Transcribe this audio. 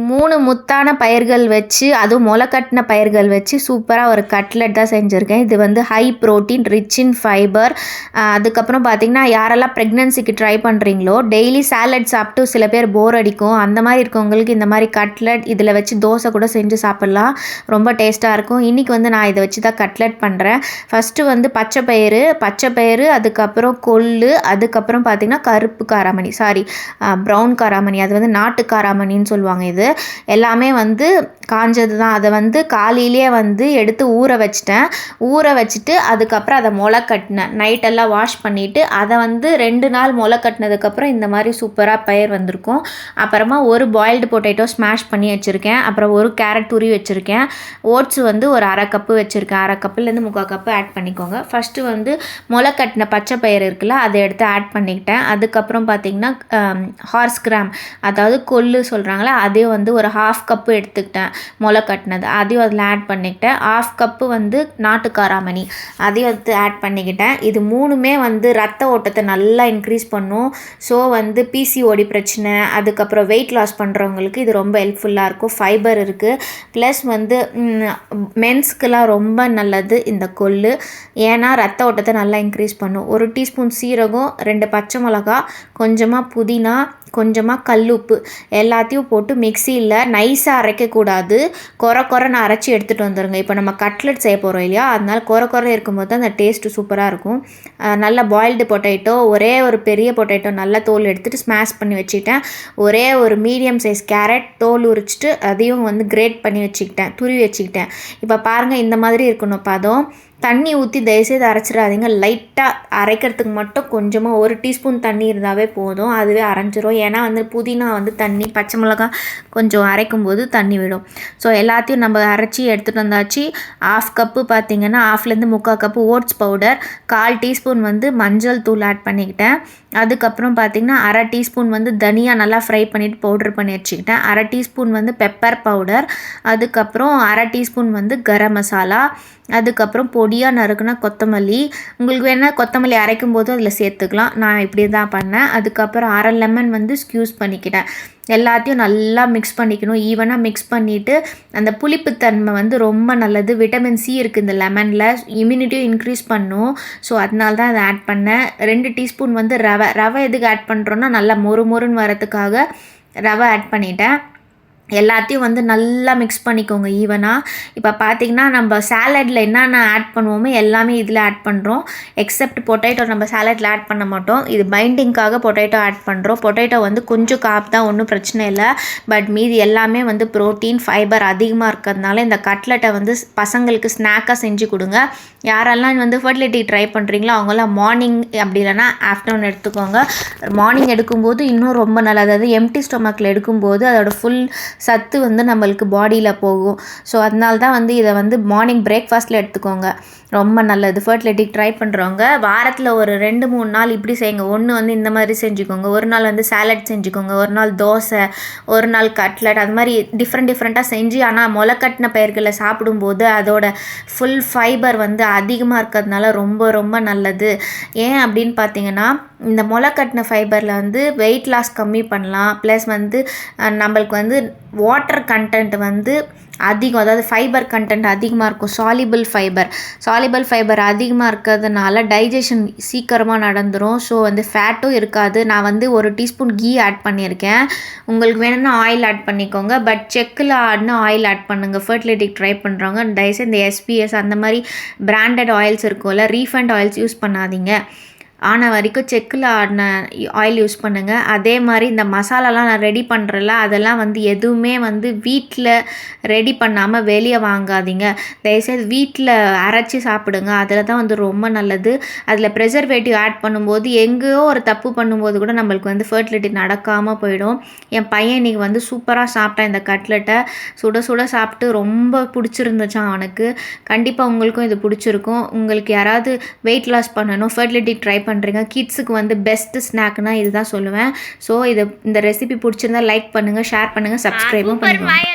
மூணு முத்தான பயிர்கள் வச்சு அதுவும் முளை கட்டின பயிர்கள் வச்சு சூப்பராக ஒரு கட்லெட் தான் செஞ்சுருக்கேன். இது வந்து high protein rich in fibre அதுக்கப்புறம் பார்த்திங்கன்னா யாரெல்லாம் ப்ரெக்னென்சிக்கு ட்ரை பண்ணுறீங்களோ டெய்லி சாலட் சாப்பிட்டு சில பேர் போர் அடிக்கும். அந்த மாதிரி இருக்கவங்களுக்கு இந்த மாதிரி கட்லெட் இதில் வச்சு தோசை கூட செஞ்சு சாப்பிட்லாம். ரொம்ப டேஸ்ட்டாக இருக்கும். இன்றைக்கி வந்து நான் இதை வச்சு தான் கட்லெட் பண்ணுறேன் ஃபஸ்ட்டு வந்து பச்சை பயிறு பச்சை பயிறு அதுக்கப்புறம் கொள்ளு அதுக்கப்புறம் பார்த்திங்கன்னா கருப்பு காராமணி சாரி ப்ரௌன் காராமணி அது வந்து நாட்டு காராமணின்னு சொல்லுவாங்க இது. எல்லாமே வந்து காஞ்சது தான் அதை வந்து காலையிலேயே வந்து எடுத்து ஊற வச்சிட்டேன். ஊற வச்சுட்டு அதுக்கப்புறம் அதை முளை கட்டினேன். நைட்டெல்லாம் வாஷ் பண்ணிவிட்டு அதை வந்து ரெண்டு நாள் முளை கட்டினதுக்கப்புறம் இந்த மாதிரி சூப்பராக பயிர் வந்திருக்கும். அப்புறமா ஒரு பாயில்டு பொட்டேட்டோ ஸ்மாஷ் பண்ணி வச்சுருக்கேன். அப்புறம் ஒரு கேரட் துரி வச்சுருக்கேன். ஓட்ஸ் வந்து ஒரு அரை கப்பு வச்சுருக்கேன். அரை கப்புலேருந்து முக்கால் கப்பு ஆட் பண்ணிக்கோங்க. ஃபஸ்ட்டு வந்து முளை கட்டின பச்சை பயிர் இருக்குல்ல அதை எடுத்து ஆட் பண்ணிக்கிட்டேன். அதுக்கப்புறம் பார்த்திங்கன்னா ஹார்ஸ் கிராம் அதாவது கொள்ளு சொல்கிறாங்களே அதே வந்து ஒரு ஹாஃப் கப்பு எடுத்துக்கிட்டேன். முளை கட்டினது. அதையும் அதில் ஆட் பண்ணிக்கிட்டேன். ஆஃப் கப்பு வந்து நாட்டு காராமணி அதையும் வந்து ஆட் பண்ணிக்கிட்டேன். இது மூணுமே வந்து ரத்த ஓட்டத்தை நல்லா இன்க்ரீஸ் பண்ணும். ஸோ வந்து பிசிஓடி பிரச்சனை அதுக்கப்புறம் வெயிட் லாஸ் பண்ணுறவங்களுக்கு இது ரொம்ப ஹெல்ப்ஃபுல்லாக இருக்கும். ஃபைபர் இருக்குது ப்ளஸ் வந்து மென்ஸ்க்கெலாம் ரொம்ப நல்லது இந்த கொள்ளு. ஏன்னா ரத்த ஓட்டத்தை நல்லா இன்க்ரீஸ் பண்ணும். ஒரு டீஸ்பூன் சீரகம் ரெண்டு பச்சை மிளகா கொஞ்சமாக புதினா கொஞ்சமாக கல் உப்பு எல்லாத்தையும் போட்டு மிக்சியில் நைஸாக அரைக்கக்கூடாது. குறை குறைன்னு அரைச்சி எடுத்துகிட்டு வந்துடுங்க இப்போ நம்ம கட்லெட் செய்ய போகிறோம் இல்லையா? அதனால் குறை குறை இருக்கும்போது தான் அந்த டேஸ்ட்டு சூப்பராக இருக்கும். நல்லா பாயில்டு பொட்டேட்டோ ஒரே ஒரு பெரிய பொட்டேட்டோ நல்லா தோல் எடுத்துகிட்டு ஸ்மாஷ் பண்ணி வச்சுக்கிட்டேன். ஒரே ஒரு மீடியம் சைஸ் கேரட் தோல் உரிச்சிட்டு அதையும் வந்து கிரேட் பண்ணி வச்சுக்கிட்டேன். துருவி வச்சுக்கிட்டேன். இப்போ பாருங்கள் இந்த மாதிரி இருக்கணும் பதம். தண்ணி ஊற்றி தயவுசெய்து அரைச்சிடாதீங்க. லைட்டாக அரைக்கிறதுக்கு மட்டும் கொஞ்சமாக ஒரு டீஸ்பூன் தண்ணி இருந்தாவே போதும். அதுவே அரைஞ்சிரும். ஏன்னா வந்து புதினா வந்து தண்ணி பச்சை மிளகா கொஞ்சம் அரைக்கும் போது தண்ணி விடும். ஸோ எல்லாத்தையும் நம்ம அரைச்சி எடுத்துகிட்டு வந்தாச்சு. ஆஃப் கப்பு பார்த்திங்கன்னா ஆஃப்லேருந்து முக்கால் கப்பு ஓட்ஸ் பவுடர் கால் டீஸ்பூன் வந்து மஞ்சள் தூள் ஆட் பண்ணிக்கிட்டேன். அதுக்கப்புறம் பார்த்திங்கன்னா அரை டீஸ்பூன் வந்து தனியா நல்லா ஃப்ரை பண்ணிவிட்டு பவுடர் பண்ணி வச்சுக்கிட்டேன். அரை டீஸ்பூன் வந்து பெப்பர் பவுடர் அதுக்கப்புறம் அரை டீஸ்பூன் வந்து கரம் மசாலா அதுக்கப்புறம் பொடியாக நறுக்குனா கொத்தமல்லி. உங்களுக்கு வேணால் கொத்தமல்லி அரைக்கும் போது அதில் சேர்த்துக்கலாம். நான் இப்படி தான் பண்ணேன். அதுக்கப்புறம் அரை லெமன் வந்து ஸ்க்யூஸ் பண்ணிக்கிட்டேன். எல்லாத்தையும் நல்லா மிக்ஸ் பண்ணிக்கணும். ஈவனாக மிக்ஸ் பண்ணிவிட்டு அந்த புளிப்புத்தன்மை வந்து ரொம்ப நல்லது. விட்டமின் சி இருக்குது இந்த லெமனில் இம்யூனிட்டியும் இன்க்ரீஸ் பண்ணும். ஸோ அதனால தான் அதை ஆட் பண்ணேன். ரெண்டு டீஸ்பூன் வந்து ரவை. ரவை எதுக்கு ஆட் பண்ணுறோன்னா நல்லா மொறு மொறுன்னு வரத்துக்காக ரவை ஆட் பண்ணிட்டேன். எல்லாத்தையும் வந்து நல்லா மிக்ஸ் பண்ணிக்கோங்க ஈவனாக இப்போ பார்த்திங்கன்னா நம்ம சாலடில் என்னென்ன ஆட் பண்ணுவோமோ எல்லாமே இதில் ஆட் பண்ணுறோம் எக்ஸப்ட் பொட்டேட்டோ நம்ம சாலட்டில் ஆட் பண்ண மாட்டோம். இது பைண்டிங்காக பொட்டேட்டோ ஆட் பண்ணுறோம் பொட்டேட்டோ வந்து கொஞ்சம் காப் தான் ஒன்றும் பிரச்சனை இல்லை. பட் மீதி எல்லாமே வந்து ப்ரோட்டீன் ஃபைபர் அதிகமாக இருக்கிறதுனால இந்த கட்லெட்டை வந்து பசங்களுக்கு ஸ்நாக்காக செஞ்சு கொடுங்க. யாரெல்லாம் வந்து ஃபர்டிலிட்டி ட்ரை பண்ணுறீங்களோ அவங்களாம் மார்னிங் அப்படி இல்லைனா ஆஃப்டர்நூன் எடுத்துக்கோங்க. மார்னிங் எடுக்கும்போது இன்னும் ரொம்ப நல்லது. அதாவது எம்டி ஸ்டொமக்கில் எடுக்கும்போது அதோட ஃபுல் சத்து வந்து நம்மளுக்கு பாடியில் போகும். ஸோ அதனால தான் வந்து இதை வந்து மார்னிங் பிரேக்ஃபாஸ்ட்டில் எடுத்துக்கோங்க. ரொம்ப நல்லது. ஃபர்டிலிட்டிக்கு ட்ரை பண்ணுறவங்க வாரத்தில் ஒரு ரெண்டு மூணு நாள் இப்படி செய்யுங்க. ஒன்று வந்து இந்த மாதிரி செஞ்சுக்கோங்க. ஒரு நாள் வந்து சாலட் செஞ்சுக்கோங்க. ஒரு நாள் தோசை ஒரு நாள் கட்லட் அது மாதிரி டிஃப்ரெண்ட் டிஃப்ரெண்ட்டாக செஞ்சு ஆனால் முளைக்கட்டின பயிர்களை சாப்பிடும்போது அதோட ஃபுல் ஃபைபர் வந்து அதிகமாக இருக்கிறதுனால ரொம்ப ரொம்ப நல்லது. ஏன் அப்படின்னு பார்த்தீங்கன்னா இந்த முளைக்கட்டின ஃபைபரில் வந்து வெயிட் லாஸ் கம்மி பண்ணலாம். ப்ளஸ் வந்து நம்மளுக்கு வந்து வாட்டர் கண்டென்ட் வந்து அதிகம் அதாவது ஃபைபர் கண்டென்ட் அதிகமாக இருக்கும். சாலிபிள் ஃபைபர் சாலிபிள் ஃபைபர் அதிகமாக இருக்கிறதுனால டைஜஷன் சீக்கிரமாக நடந்துடும் ஸோ வந்து ஃபேட்டும் இருக்காது. நான் வந்து ஒரு டீஸ்பூன் கீ ஆட் பண்ணியிருக்கேன். உங்களுக்கு வேணும்னா ஆயில் ஆட் பண்ணிக்கோங்க. பட் செக்கில் ஆடினா ஆயில் ஆட் பண்ணுங்கள் ஃபர்டிலிட்டிக்கு ட்ரை பண்ணுறவங்க தயவுசெய்து இந்த எஸ்பிஎஸ் அந்த மாதிரி பிராண்டட் ஆயில்ஸ் இருக்கும்ல ரீஃபண்ட் ஆயில்ஸ் யூஸ் பண்ணாதீங்க. ஆன வரைக்கும் செக்கில் ஆடின ஆயில் யூஸ் பண்ணுங்கள் அதே மாதிரி இந்த மசாலாலாம் நான் ரெடி பண்ணுறல அதெல்லாம் வந்து எதுவுமே வந்து வீட்டில் ரெடி பண்ணாமல் வெளியே வாங்காதீங்க. தயவுசெய்து வீட்டில் அரைச்சி சாப்பிடுங்க. அதில் தான் வந்து ரொம்ப நல்லது. அதில் ப்ரெசர்வேட்டிவ் ஆட் பண்ணும்போது எங்கேயோ ஒரு தப்பு பண்ணும்போது கூட நம்மளுக்கு வந்து ஃபர்டிலிட்டி நடக்காமல் போயிடும். என் பையன் இன்றைக்கி வந்து சூப்பராக சாப்பிட்டான் இந்த கட்லெட்டை சுட சுட சாப்பிட்டு ரொம்ப பிடிச்சிருந்துச்சான் அவனுக்கு. கண்டிப்பாக உங்களுக்கும் இது பிடிச்சிருக்கும். உங்களுக்கு யாராவது வெயிட் லாஸ் பண்ணணும் ஃபர்டிலிட்டி ட்ரை பண்ணுறீங்க கிட்ஸுக்கு வந்து பெஸ்ட்டு ஸ்நாக்னால் இதுதான் சொல்லுவேன். ஸோ இது இந்த ரெசிபி பிடிச்சிருந்தா லைக் பண்ணுங்கள் ஷேர் பண்ணுங்கள் சப்ஸ்கிரைபும் பண்ணுங்கள்